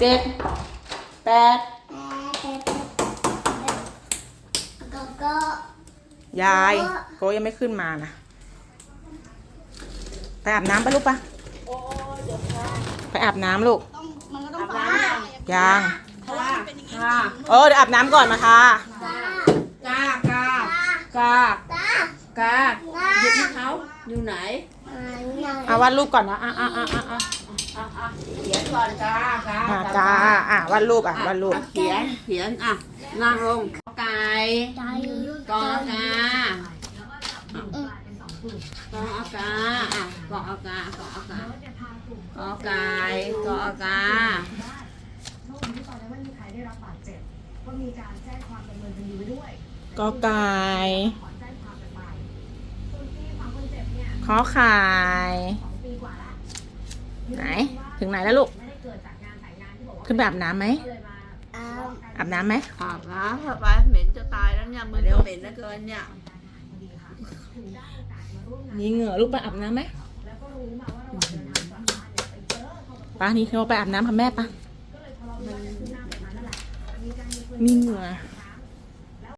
เจ็ดแปดก็ก็ยายโกยังไม่ขึ้นมานะไปอาบน้ำไปลูกปะไปอาบน้ำลูกต้องมันก็ต้องปายังค่ะค่ะเออเดี๋ยวอาบน้ำก่อนมาทากากากาตากาหยิบให้เขาอยู่ไหนเอาวาดรูปก่อนนะอะอะอะอะอะอะอะ เขียนก่อนกากาอะกาอะวาดรูปอะวาดรูป เขียนเขียนอะนั่งลงไก่ใจกอกากอากาอะกออากากออากากอไก่กออากากอไก่ขอไข่ ไหน ถึงไหนแล้วลูก ขึ้นไปอาบน้ำไหมเอาอาบน้ำไหมอาบน้ำเข้าไปเหม็นจะตายแล้วเนี่ยมือก็เหม็นเหลือเกินเนี่ยมีเหงื่อลูกไปอาบน้ำไหมป้านี่เราไปอาบน้ำกับแม่ปะมีเหงื่อ